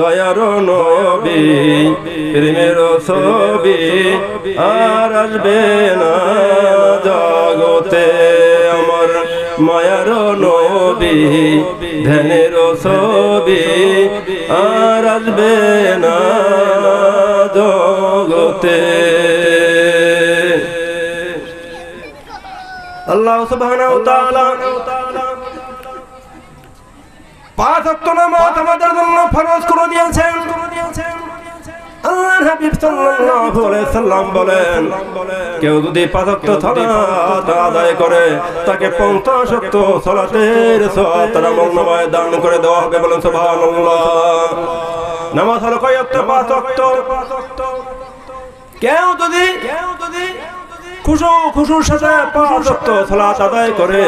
দয়ার নবী, প্রেমের ছবি আর আসবে না জগতে। আমার মায়ার নবী, ধ্যানের ছবি আর আসবে না জগতে। আল্লাহ সুবহানাহু ওয়া তাআলা পাঁচ করে দিয়েছেন। বলেন, কেউ যদি পাঁচ আদায় করে, তাকে 50 ওয়াক্ত সালাতের সওয়াব তার আমলনামায় দান করে দেওয়া হবে বলেন নামাজ হলো কয় পাঁচ কেউ যদি কেউ যদি খুশু খুশুর সাথে পাঁচ ওয়াক্ত সালাত আদায় করে।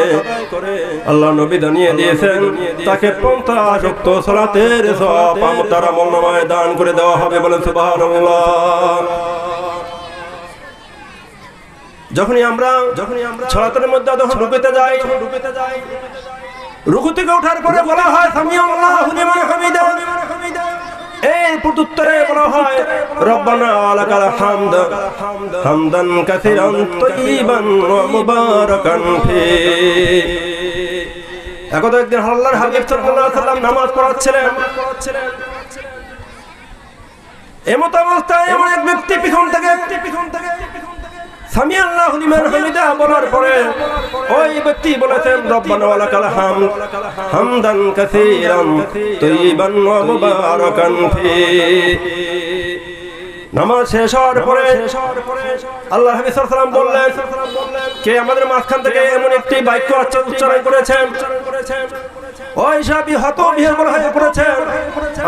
আল্লাহ নবী জানিয়ে দিয়েছেন, তাকে পঞ্চাশ ওয়াক্ত সালাতের সওয়াব তার আমলনামায় দান করে দেওয়া হবে বলেন সুবহানাল্লাহ। যখনই আমরা যখনই আমরা সালাতের মধ্যে যখন রুকুতে যাই রুকুতে যাই রুকু থেকে ওঠার পরে বলা হয় সামি আল্লাহু লিমান হামিদা এই প্রত্যুত্তরে আলাকাল হামদ, হামদান কাসিরান তাইয়িবান ওয়া মুবারাকান ফি। একদা একদিন আল্লাহর হাবিব সাল্লাম নামাজ পড়াচ্ছিলেন। এমত অবস্থায় এমন এক ব্যক্তি পিছন থেকে পিছন থেকে সামি আল্লাহু ওই ব্যক্তি বলেছেন নামাজ শেষ হওয়ার পরে আল্লাহ হাবিব সাল্লাল্লাহু বললেন কে আমাদের মাঝখান থেকে এমন একটি বাক্য উচ্চারণ করেছেন? হয়ে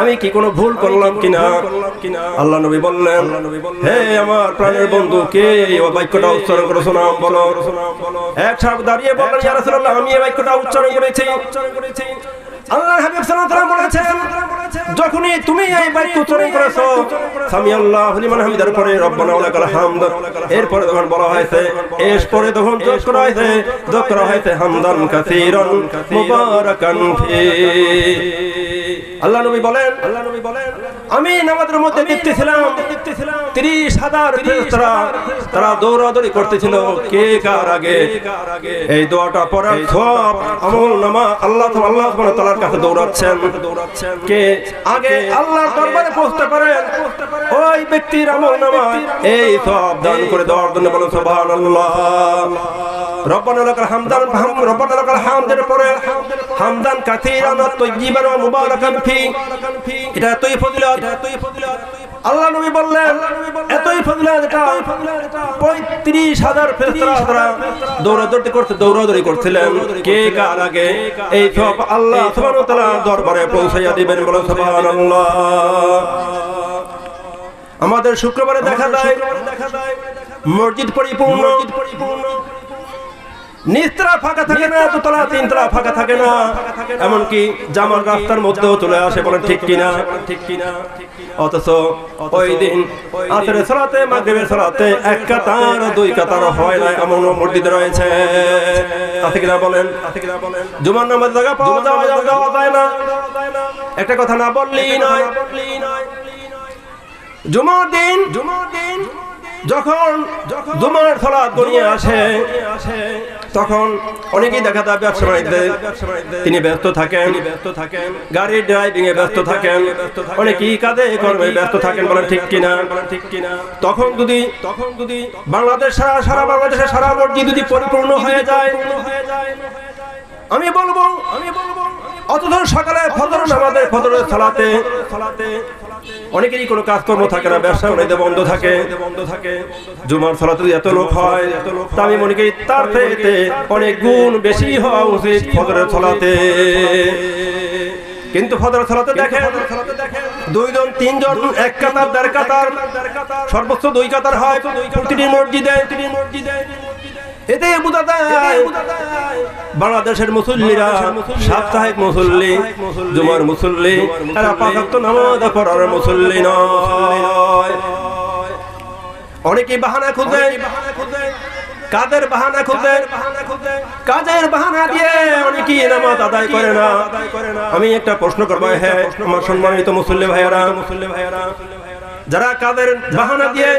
আমি কি কোনো ভুল করলাম কিনা আল্লাহ নবী বললেন হে আমার প্রাণের বন্ধু কে এই বাক্যটা উচ্চারণ করেছ নাম বলো। এক সাহেব দাঁড়িয়ে বললেন ইয়া রাসূলুল্লাহ আমি এই বাক্যটা উচ্চারণ করেছি। আল্লাহ হাবিব সাল্লাল্লাহু আলাইহি বলেছেন, যখনই তুমি এই বাক্য উচ্চারণ করেছ সামি আল্লাহু লিমান হামিদার পরে রব্বানা ওয়া লাকাল হামদ। এরপরে তখন বলা হয়েছে এরপরে তখন যোগ করা হয়েছে, যোগ করা হয়েছে হামদান কাসীরান মুবারাকান ফি। আল্লাহ নবী বলেন আল্লাহ নবী বলেন আমি নামাজের মধ্যে দেখতেছিলাম দেখতেছিলাম 30 হাজার ফেরেশতারা তারা দৌড়াদৌড়ি করতেছিল। কে কার আগে? এই দোয়াটা পড়ার সব আমল নামা আল্লাহ আল্লাহ ওয়া কাছে দৌড়াচ্ছেন। দৌড়াচ্ছেন কে আগে আল্লাহ দরবারে পৌঁছতে পারেন? ওই ব্যক্তির আমল নামা। এই সব দান করে দেওয়ার জন্য বলেন সুবহানাল্লাহ। রব্বানা লাকাল হামদান হাম রব্বানা লাকাল হামদের পরে হামদান কাসীরান ওয়া তাইয়িবান ওয়া মুবারাকান ফি। এটা এতই ফজিলত এতই ফজিলত। আল্লাহ নবী বললেন এতই ফজিলত এটা 35 হাজার ফেরেশতারা দৌড়াদৌড়ি করতে দৌড়াদৌড়ি করছিলেন। কে কার আগে? এই সব আল্লাহ সুবহানাহু ওয়া তাআলা দরবারে পৌঁছাইয়া দিবেন বলেন সুবহানাল্লাহ। আমাদের শুক্রবারে দেখা যায় মসজিদ পরিপূর্ণ। পরিপূর্ণ। নিচতলা ফাঁকা থাকে না, দোতলা, তিনতলা ফাঁকা থাকে না। এমনকি জামার রাস্তার মধ্যেও চলে আসে, বলেন ঠিক কিনা? ঠিক কিনা অথচ ওই দিন আসরের সালাতে, মাগরিবের সালাতে এক কাতার দুই কাতার হয় না, এমন মসজিদ রয়েছে। আছে কিনা বলেন? আছে কিনা বলেন জুমার নামাজ জায়গা পাওয়া যাওয়া যাওয়া যায় না। একটা কথা না বললেই নয়। জুমার দিন জুমার দিন যখন জুমার সালাত গড়িয়ে আসে, তখন অনেকেই দেখা যায় ব্যবসা বাণিজ্যে তিনি ব্যস্ত থাকেন ব্যস্ত থাকেন গাড়ির ড্রাইভিং এ ব্যস্ত থাকেন, অনেকেই কাজে কর্মে ব্যস্ত থাকেন বলেন ঠিক কিনা। ঠিক কিনা তখন যদি তখন যদি বাংলাদেশ সারা সারা বাংলাদেশে সারা মসজিদ যদি পরিপূর্ণ হয়ে যায়, আমি বলব আমি বলব অথচ সকালে ফজর নামাজের ফজরের সালাতে অনেকেরই কোনো কাজকর্ম থাকে না ব্যবসা অনেকে বন্ধ থাকে বন্ধ থাকে জুমার সালাতে এত লোক হয় এত লোক তা আমি মনে করি তার থেকে অনেক গুণ বেশি হওয়া উচিত ফজরের সালাতে। কিন্তু ফজরের সালাতে দেখেন দুইজন তিনজন এক কাতার দেড় কাতার সর্বোচ্চ দুই কাতার হয় প্রতিটি মসজিদে। মসজিদে। এতে বোঝা যায় বাংলাদেশের মুসল্লিরা সাপ্তাহিক মুসল্লি জুমার মুসল্লি পাঁচাত্ত নামাজ পড়ার মুসল্লি নয়। অনেকে বাহানা খুঁজে কাদের বাহানা খুঁজে কাজের বাহানা দিয়ে অনেকেই নামাজ আদায় করে না। আমি একটা প্রশ্ন করব হ্যাঁ আমার সম্মানিত মুসল্লি ভাইয়ারা। মুসল্লি ভাইয়ারা। যারা কাদের বাহানা দিয়ে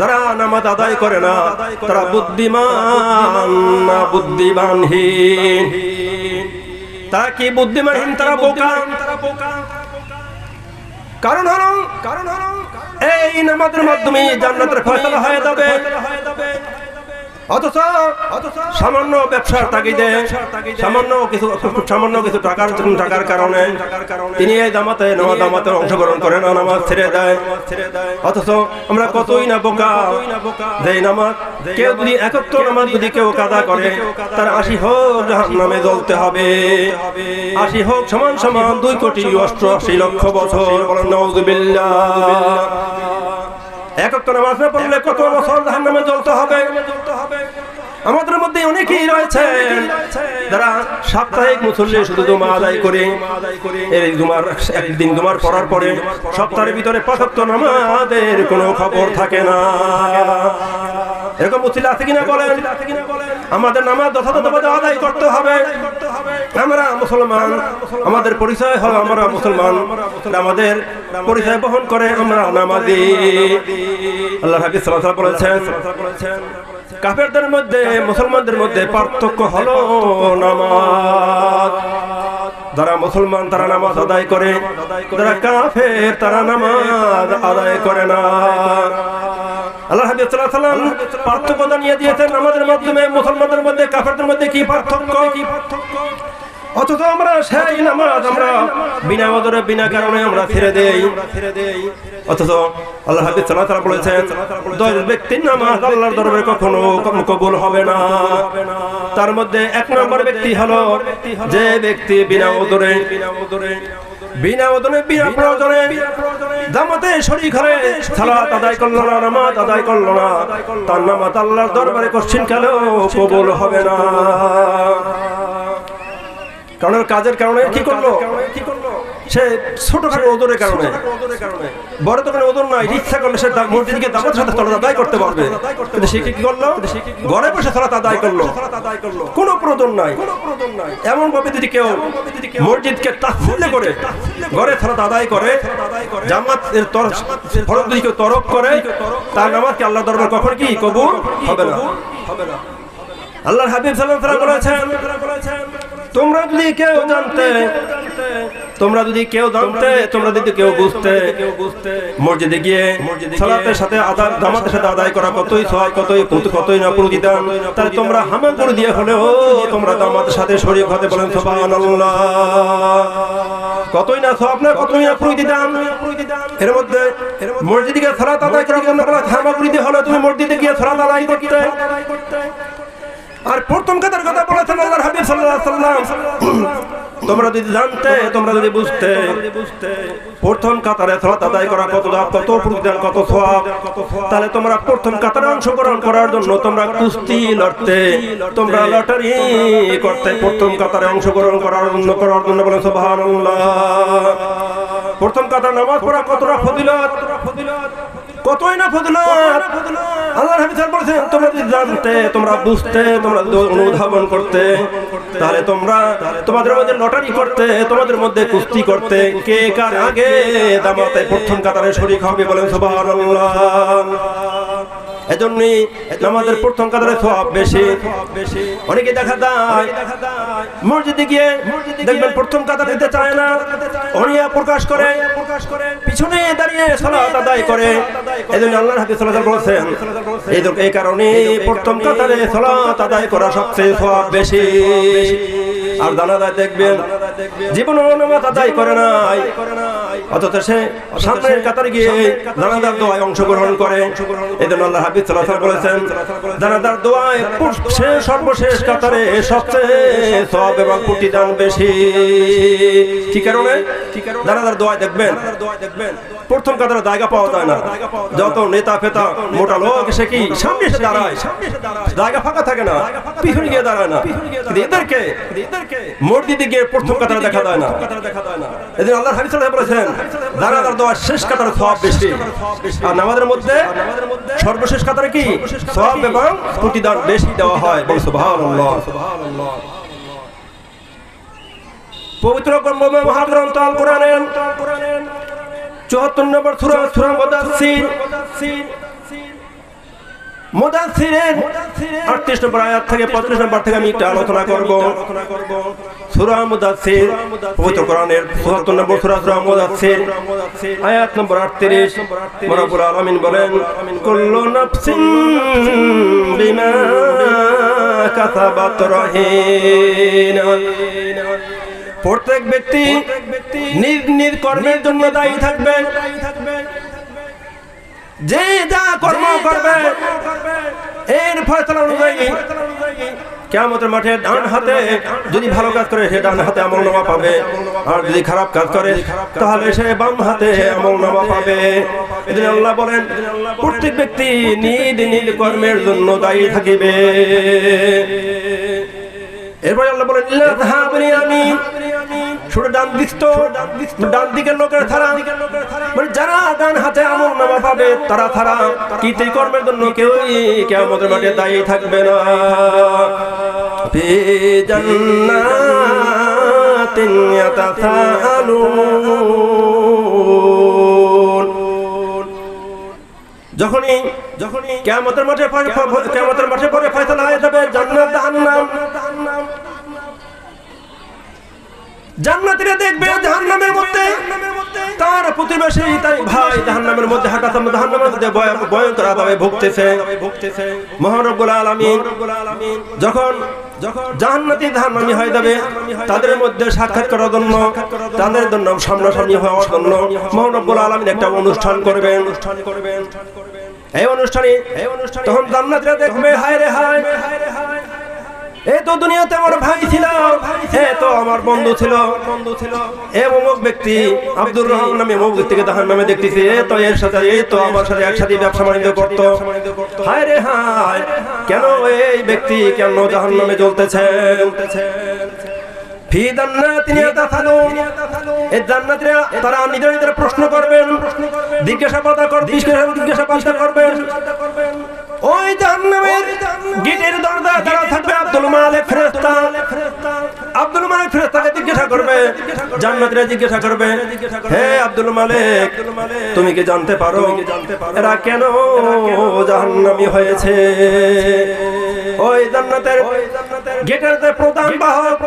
যারা নামাজ আদায় করে না, তারা বুদ্ধিমান, না বুদ্ধিমানহীন। তারা কি বুদ্ধিমানহীন? তারা বোকা। কারণ হলো কারণ হলো এই নামাজের মাধ্যমে জান্নাতের ফয়সালা হয়ে যাবে। অথচ সামান্য ব্যবসার তাগিদে সামান্য কিছু সামান্য কিছু টাকার টাকার কারণে তিনি এই জামাতে নামাজ জামাতে অংশগ্রহণ করে না নামাজ ছেড়ে দেয়। অথচ আমরা কতই না বোকা যে নামাজ কেউ যদি একত্র নামাজ যদি কেউ কাদা করে তার আশি হোক জাহান নামে জ্বলতে হবে। আশি হোক সমান সমান দুই কোটি অষ্টআশি লক্ষ বছর বলেন নাউজুবিল্লাহ। একক নামাজ না পড়লে কত বছর জাহান নামে জ্বলতে হবে? আমাদের মধ্যে অনেকেই রয়েছে। যারা সাপ্তাহিক মুসল্লি শুধু জমা আদায় করে এই জুমার একদিন জুমার পড়ার পরে সপ্তাহের ভিতরে পাঁচক্ত নামাজের কোনো খবর থাকে না। এরকম আছে কিনা বলেন? আমাদের নামাজ যথাযথভাবে আদায় করতে হবে। আমরা মুসলমান আমাদের পরিচয় হলো আমরা মুসলমান। আমাদের পরিচয় বহন করে আমরা নামাজি। আল্লাহ আলাইহি বলেছেন কাফেরদের মধ্যে, মুসলমানদের মধ্যে পার্থক্য হলো নামাজ। যারা মুসলমান, তারা নামাজ আদায় করে। যারা কাফের, তারা নামাজ আদায় করে না। পার্থক্য জানিয়ে দিয়েছেন, আমাদের মাধ্যমে মুসলমানদের মধ্যে, কাফেরদের মধ্যে কি পার্থক্য কি পার্থক্য? অথচ আমরা সেই নামাজ আমরা বিনা মদরে বিনা কারণে আমরা ছেড়ে দেই। অথচ আল্লাহ হাবিব সাল্লাল্লাহু আলাইহি বলেছেন দশ ব্যক্তির নামাজ আল্লাহর দরবারে কখনো কবুল হবে না। তার মধ্যে এক নম্বর ব্যক্তি হলো যে ব্যক্তি বিনা মদরে বিনা মদরে। বিনা ওদনে বিনা প্রয়োজনে জামাতে শরীক হয়ে সালাত আদায় করল না নামাজ আদায় করল না। তার নামাজ আল্লাহর দরবারে কোশ্চিন কালেও কবুল হবে না। কারণ ওর কাজের কারণে কি করল? কি করল? সে ছোটখাটো ওজনের কারণে। বড় দোকানে ওজন নাই ইচ্ছা করলে সে মসজিদকে দামাতের সাথে তলা আদায় করতে পারবে। কিন্তু সে কি করল? ঘরে বসে সালাত আদায় করল। কোনো প্রয়োজন নাই। এমন ভাবে যদি কেউ মসজিদকে তাফসিলে করে ঘরে সালাত আদায় করে জামাত এর তরফ যদি কেউ তরফ করে তার নামাজকে আল্লাহ দরবার কখন কি কবুল? হবে না। হবে না। আল্লাহর হাবিব সাল্লাল্লাহু আলাইহি বলেছেন তোমরা যদি কেউ জানতে তোমরা যদি কেউ জানতে তোমরা যদি কেউ বুঝতে মসজিদে গিয়ে সালাতের সাথে আদার জামাতের সাথে আদায় করা কতই সহায় কতই কতই না প্রতিদান তাহলে তোমরা হামা করে দিয়ে হলেও তোমরা জামাতের সাথে শরীর হতে বলেন সুবহানাল্লাহ কতই না সব না কতই না প্রতিদান এর মধ্যে মসজিদে গিয়ে সালাত আদায় বলা হামা করে দিয়ে হলে তুমি মসজিদে গিয়ে সালাত আদায় করতে আর প্রথম কথার কথা বলেছেন আল্লাহর হাবিব সাল্লাল্লাহু আলাইহি সাল্লাম। তোমরা যদি জানতে, তোমরা যদি বুঝতে, প্রথম কাতারে সালাত আদায় করা কত দাব কত প্রতিদান কত সওয়াব, তাহলে তোমরা প্রথম কাতারে অংশগ্রহণ করার জন্য তোমরা কুস্তি লড়তে, তোমরা লটারি করতে প্রথম কাতারে অংশগ্রহণ করার জন্য করার জন্য বলে সুবহানাল্লাহ। প্রথম কাতার নামাজ পড়া কতটা ফজিলত কতই না ফদলাত আল্লাহ হাবিব বলেছেন, তোমরা যদি জানতে, তোমরা বুঝতে, তোমরা অনুধাবন করতে, তাহলে তোমরা তোমাদের মধ্যে লটারি করতে, তোমাদের মধ্যে কুস্তি করতে, কে কার আগে দামাতে প্রথম কাতারে শরীক হবে বলেন সুবহানাল্লাহ। এজন্যই নামাজের প্রথম কাতারে সওয়াব বেশি। অনেকে দেখা যায়, মসজিদে গিয়ে দেখবেন প্রথম কাতার দিতে চায় না, অনিয়া প্রকাশ করে প্রকাশ করে পিছনে দাঁড়িয়ে সালাত আদায় করে। এজন্য আল্লাহর সাল্লাল্লাহু আলাইহি বলেছেন এই কারণে প্রথম কাতারে সালাত আদায় করা সবচেয়ে সওয়াব বেশি। আর জানাজায় দেখবেন। জীবন নামাজ আদায় করে নাই। অথচ সে সামনের কাতারে গিয়ে দানাদার দোয়ায় অংশগ্রহণ করে। এই জন্য আল্লাহ হাবিব আলাইহি বলেছেন জানাজার দোয়ায় সে সর্বশেষ কাতারে সবচেয়ে সওয়াব এবং প্রতিদান বেশি। কি কারণে? জানাজার দোয়ায় দেখবেন। প্রথম কাতারে জায়গা পাওয়া যায় না। যত নেতা ফেতা মোটা লোক সে কি সামনে এসে দাঁড়ায়? জায়গা ফাঁকা থাকে না। পিছনে গিয়ে দাঁড়ায় না। এদেরকে মসজিদে গিয়ে প্রথম কাতারে দেখা যায় না। এদিন আল্লাহ আলাইহি বলেছেন জানাজার দোয়া শেষ কাতারে সওয়াব বেশি। আর নামাজের মধ্যে সর্বশেষ কাতারে কি? সওয়াব এবং প্রতিদান বেশি দেওয়া হয়। বল সুবহানাল্লাহ। সুবহানাল্লাহ। পবিত্র কর্মময় মহাগ্রন্থ আল কোরআনের চুয়াত্তর নম্বর সুরা সুরা মুদাসসির মুদাসসিরের নম্বর আয়াত থেকে নম্বর থেকে আমি একটু আলোচনা করব। সুরা মুদাসসির পবিত্র কোরআনের চুয়াত্তর নম্বর সুরা সুরা মুদাসসির। আয়াত নম্বর আটত্রিশ। মরাবুল আলমিন বলেন কুল্লু নাফসিন বিমা কাসাবাত রহিনা। প্রত্যেক ব্যক্তি নিজ নিজ কর্মের জন্য দায়ী থাকবে যে যা কর্ম করবে এর ফয়সলা অনুযায়ী কেমতের মাঠে ডান হাতে যদি ভালো কাজ করে সে ডান হাতে আমল নামা পাবে। আর যদি খারাপ কাজ করে তাহলে সে বাম হাতে আমল নামা পাবে। এদিন আল্লাহ বলেন প্রত্যেক ব্যক্তি নিজ নিজ কর্মের জন্য দায়ী থাকিবে। এরপরে আল্লাহ বলেন আমি ডান দিস্ত ডান দিকের যারা ডান হাতে কেউই কেমতের মাঠে দায়ী থাকবে না। যখনই যখনই কিয়ামতের মাঠে কিয়ামতের মাঠে পরে ফয়সালা হয়ে যাবে, জান্নাত জাহান্নাম। জান্নাতীরা দেখবে জাহান্নামের মধ্যে। তার প্রতিবেশী তাই ভাই জাহান্নামের মধ্যে হাঁটাতে জাহান্নামের মধ্যে ভয়ঙ্কর ভাবে ভুগতেছে। ভুগতেছে মহান রব্বুল আলামিন যখন যখন জাহান্নাতি জাহান্নামী হয়ে যাবে তাদের মধ্যে সাক্ষাৎ করার জন্য তাদের জন্য সামনাসামনি হওয়ার জন্য মহান রব্বুল আলামিন একটা অনুষ্ঠান করবেন। অনুষ্ঠান করবেন এই অনুষ্ঠানে এই অনুষ্ঠানে তখন জান্নাতীরা দেখবে হায় রে হায় এ তো দুনিয়াতে আমার ভাই ছিল। এ তো আমার বন্ধু ছিল। বন্ধু ছিল এ অমুক ব্যক্তি, আব্দুর রহমান নামে অমুক ব্যক্তিকে তাহার নামে দেখতেছি। এ তো এর সাথে এই তো আমার সাথে একসাথে ব্যবসা বাণিজ্য করতো। হায় রে হায়, কেন এই ব্যক্তি কেন জাহান নামে জ্বলতেছে? ফি জান্নাতিন ইয়াতাসালুন এই জান্নাতীরা, তারা নিজেরা নিজেরা প্রশ্ন করবেন, জিজ্ঞাসাবাদ কর জিজ্ঞাসাবাদ করবেন। ওই জাহান্নামের গেটের দরজা তারা থাকবে আব্দুল মালিক ফেরেশতা। আব্দুল মালিক ফেরেশতাকে জিজ্ঞাসা করবে, জান্নাতীরা জিজ্ঞাসা করবে, হে আব্দুল মালিক, তুমি কি জানতে পারো এরা কেন জাহান্নামী হয়েছে? ওই জান্নাতের গেটের প্রধান বাহক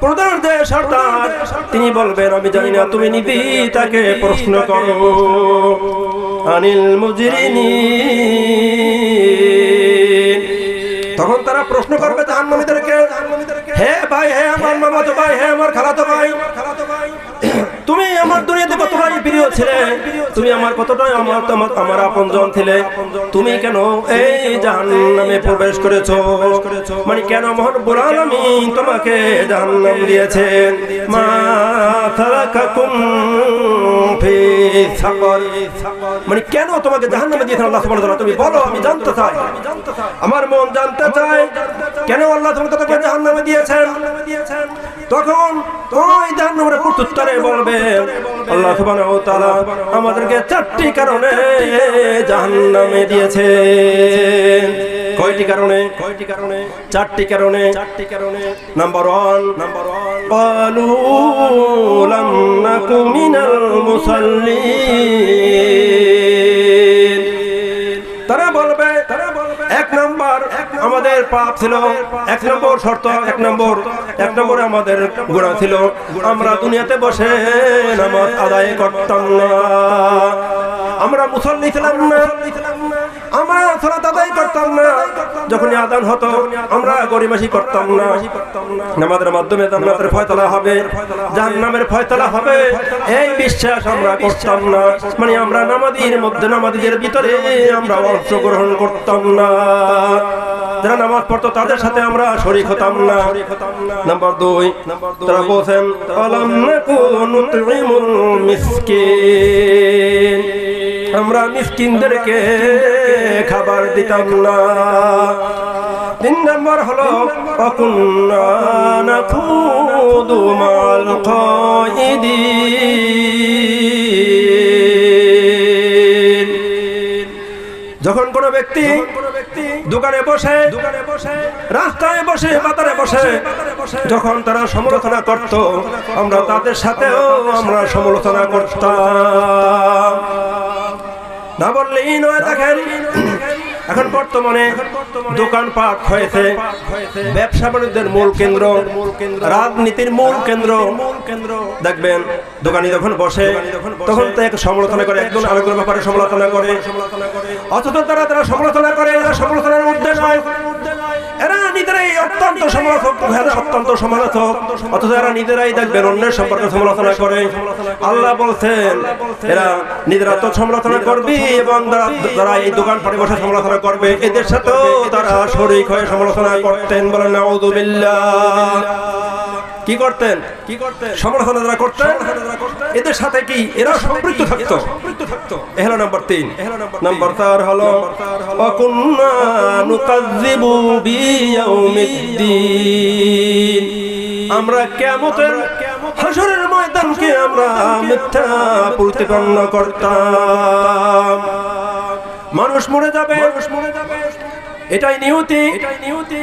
প্রধান যে সর্দার। তিনি বলবেন, আমি জানি না তুমি নিবি তাকে প্রশ্ন করো। আনিল মুজরিনী। তখন তারা প্রশ্ন করবে জাহান্নামীদেরকে, হে ভাই, হে আমার মামাতো ভাই, হে আমার খালাতো ভাই তুমি আমার দুনিয়াতে কতটাই প্রিয় ছিলে? তুমি আমার কতটাই আমার তোমার আমার আপনজন ছিলে? তুমি কেন এই জাহান্নামে প্রবেশ করেছ? মানে কেন মহান আমি তোমাকে জাহান্নাম দিয়েছেন? মা তারাকাকুম ফি সাকর। মানে কেন তোমাকে জাহান্নামে দিয়েছেন আল্লাহ সুবহানাহু ওয়া তাআলা? তুমি বলো আমি জানতে চাই। আমার মন জানতে চায়। কেন আল্লাহ তোমাকে তোমাকে জাহান্নামে দিয়েছেন? তখন ওই জাহান্নামের প্রত্যুত্তরে বলবে আল্লাহ সুবহানাহু ওয়া তাআলা আমাদেরকে চারটি কারণে জাহান্নামে দিয়েছে কয়টি কারণে? কয়টি কারণে? চারটি কারণে। চারটি কারণে। নাম্বার ওয়ান নাম্বার ওয়ান ক্বালু লাম নাকু মিনাল মুসাল্লিন। আমাদের পাপ ছিল। এক নম্বর শর্ত, এক নম্বর, এক নম্বরে আমাদের গুণা ছিল। আমরা দুনিয়াতে বসে নামাজ আদায় করতাম না। আমরা মুসল্লি ছিলাম না। আমরা সালাত আদায় করতাম না। যখনই আদান হতো, আমরা গরিমাসি করতাম না। নামাজের মাধ্যমে জান্নাতের ফয়তলা হবে। জাহান্নামের ফয়তলা হবে। এই বিশ্বাস আমরা করতাম না। মানে আমরা নামাজের মধ্যে, নামাজের ভিতরে আমরা অংশগ্রহণ করতাম না। যারা নামাজ পড়তো তাদের সাথে আমরা শরীক হতাম না। নাম্বার দুই, তারা বলছেন, আলাম মিসকিন। আমরা মিসকিনদেরকে খাবার দিতাম না। তিন নম্বর হলো, অকুন্না নাখুদু মাল কায়িদিন যখন কোনো ব্যক্তি দোকানে বসে দোকানে বসে, রাস্তায় বসে, বাজারে বসে। যখন তারা সমালোচনা করত, আমরা তাদের সাথেও আমরা সমালোচনা করতাম। না বললেই নয় দেখেন এখন বর্তমানে দোকানপাট হয়েছে। ব্যবসা বাণিজ্যের মূল কেন্দ্র, রাজনীতির মূল কেন্দ্র। দেখবেন, দোকানি যখন বসে, তখন তো এক সমালোচনা করে, একজন আরেকজন ব্যাপারে সমালোচনা করে। অথচ তারা তারা সমালোচনা করে সমালোচনার মধ্যে নয়। এরা নিজেরাই দেখবেন, অন্যের সম্পর্কে সমালোচনা করে। আল্লাহ বলছেন, এরা নিজেরা তো সমালোচনা করবে এবং যারা- এই দোকান পাটে বসে সমালোচনা করবে, এদের সাথেও তারা শরিক হয়ে সমালোচনা করতেন বলেন নাউযুবিল্লাহ কি করতেন? কি করতেন? সমালোচনা যারা করতেন? এদের সাথে কি? এরা সম্পৃক্ত থাকতো? সম্পৃক্ত থাকতো। এ হলো নাম্বার তিন। নাম্বার চার হলো অকুন্না নুকাজ্জিবু বিয়াউমিদ্দিন। আমরা কিয়ামতের হাসরের ময়দানকে আমরা মিথ্যা প্রতিপন্ন করতাম। মানুষ মরে যাবে। মানুষ মরে যাবে। এটাই নিহতি। এটাই নিয়তি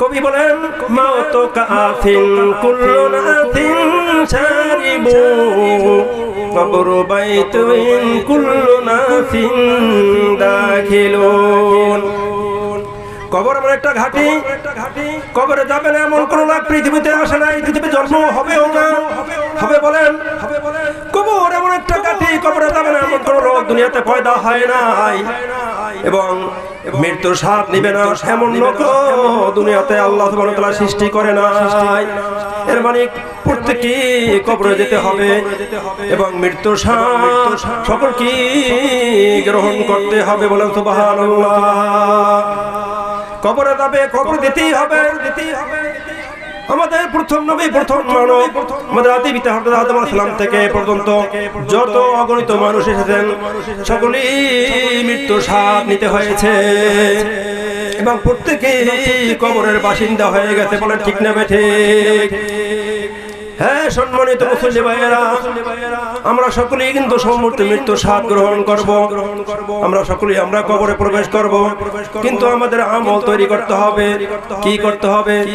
কবি বলেন মাওত কাফিন কুল্লু নাথিন শারিবু কবর বাইতুইন কুল্লু নাথিন দাখিলুন। কবর এমন একটা ঘাটি, কবরে যাবে না এমন কোন লোক, পৃথিবীতে আসে নাই, পৃথিবীতে জন্ম হবেও না। হবে বলেন হবে বলেন, কবর এমন একটা ঘাটি, কবরে যাবে না এমন কোন লোক, দুনিয়াতে পয়দা হয় নাই। এবং মৃত্যুর স্বাদ নিবে না এমন লোক দুনিয়াতে আল্লাহ তোমার সৃষ্টি করে না এর মানে প্রত্যেকে কবরে যেতে হবে এবং মৃত্যু স্বাদ সকল কি গ্রহণ করতে হবে বলেন ভালো কবরে যাবে কবর দিতেই হবে। দিতেই হবে। আমাদের প্রথম নবী, প্রথম মানব আমাদের আদি পিতা আদম সালাম থেকে পর্যন্ত যত অগণিত মানুষ এসেছেন, সকলেই মৃত্যু সাপ নিতে হয়েছে। এবং প্রত্যেকে কবরের বাসিন্দা হয়ে গেছে বলে ঠিক না বেঠে হ্যাঁ সম্মানিত মুসল্লি ভাইয়েরা আমরা সকলেই কিন্তু সম্মূর্তি মৃত্যু স্বাদ গ্রহণ করব। আমরা সকলেই আমরা কবরে প্রবেশ করব। কিন্তু আমাদের আমল তৈরি করতে হবে। কি করতে হবে?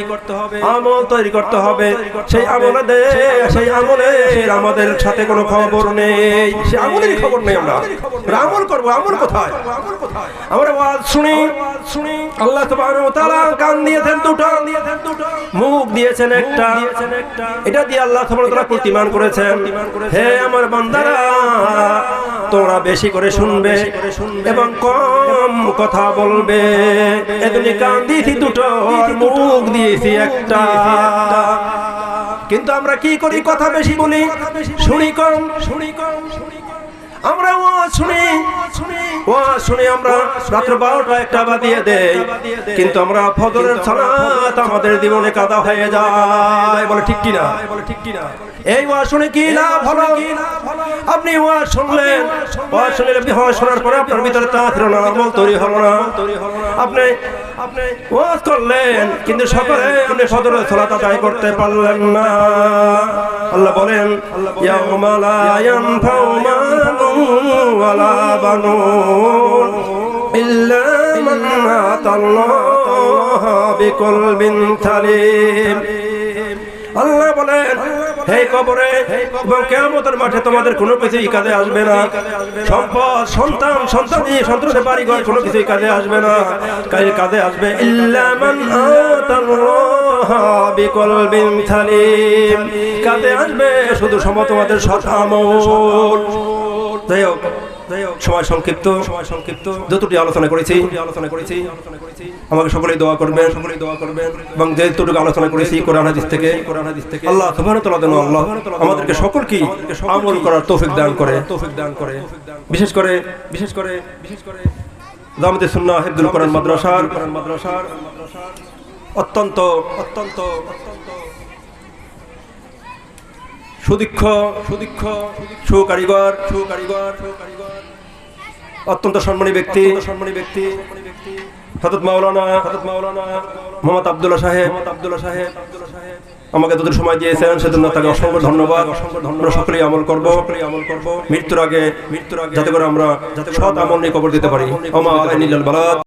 আমল তৈরি করতে হবে। সেই আমলে সেই আমলের আমাদের সাথে কোনো খবর নেই। সেই আমলেরই খবর নেই আমরা। আমরা আমল করব আমল কোথায়? আমরা ওয়াজ শুনি। শুনি। আল্লাহ সুবহানাহু ওয়া তাআলা কান দিয়েছেন দুটো। মুখ দিয়েছেন একটা। এটা দিয়ে আল্লাহ তাআলা প্রতিমান করেছেন? হে আমার বান্দারা তোমরা বেশি করে শুনবে এবং কম কথা বলবে। এদিকে কান দিয়েছি দুটো, মুখ দিয়েছি একটা। কিন্তু আমরা কি করি? কথা বেশি বলি। শুনি কম। শুনি কম শুনি আমরা ও শুনি। ও শুনি আমরা। রাত্র বারোটা একটা বাদিয়ে দেই। কিন্তু আমরা ফজরের সালাত আমাদের জীবনে কাদা হয়ে যায়। বলে ঠিক কিনা বলে ঠিক কিনা? এই ওয়া শুনে কি লাভ হলো? আপনি ওয়া শুনলেন। ওয়া শুনলেন। আপনি ওয়া শোনার পরে আপনার ভিতরে না আমল তৈরি হলো না। আপনি আপনি ওয়াজ করলেন কিন্তু সকালে আপনি ফজরের সালাত আদায় করতে পারলেন না। আল্লাহ বলেন ইয়াউমা লা ইয়ানফাউ মালুন ওয়ালা বানুন ইল্লা মান আতাল্লাহ বিকলবিন সালিম আল্লাহ বলেন, হে কবরে এবং কেয়ামতের মাঠে তোমাদের কোনো কিছুই কাজে আসবে না। সম্পদ, সন্তান, সন্তানি বাড়ি ঘর কোনো কিছুই কাজে আসবে না। কাজে কাজে আসবে ইল্লা মান আতাল্লাহ বিকলবিন সালিম। কাজে আসবে শুধু সম তোমাদের সৎ আমল। যাই হোক সময় সংক্ষিপ্ত। সময় সংক্ষিপ্ত যতটি আলোচনা করেছি আলোচনা করেছি আমাকে সকলেই দোয়া করবেন সকলেই দোয়া করবেন এবং যেটুকু আলোচনা করেছি কোরআন হাদিস থেকে কোরআন হাদিস থেকে আল্লাহ সুবহানাহু ওয়া তাআলা আল্লাহ আমাদেরকে সকলকে আমল করার তৌফিক দান করে। তৌফিক দান করে বিশেষ করে বিশেষ করে বিশেষ করে জামাতে সুন্নাহ হিফজুল কোরআন মাদ্রাসার কোরআন মাদ্রাসার অত্যন্ত অত্যন্ত অত্যন্ত সুদীক্ষ সুদীক্ষ সুকারিগর সুকারিগর অত্যন্ত সম্মানী ব্যক্তি সম্মানী ব্যক্তি হযরত মাওলানা হযরত মাওলানা মোহাম্মদ আব্দুল্লাহ সাহেব মোহাম্মদ আব্দুল্লাহ সাহেব আমাকে যতটুকু সময় দিয়েছেন সেজন্য তাকে অসংখ্য ধন্যবাদ। অসংখ্য ধন্যবাদ সকলেই আমল করব। সকলেই আমল করব মৃত্যুর আগে মৃত্যুর আগে যাতে করে আমরা যাতে সৎ আমল নিয়ে কবর দিতে পারি। ওমা আলাইনিল বালাদ।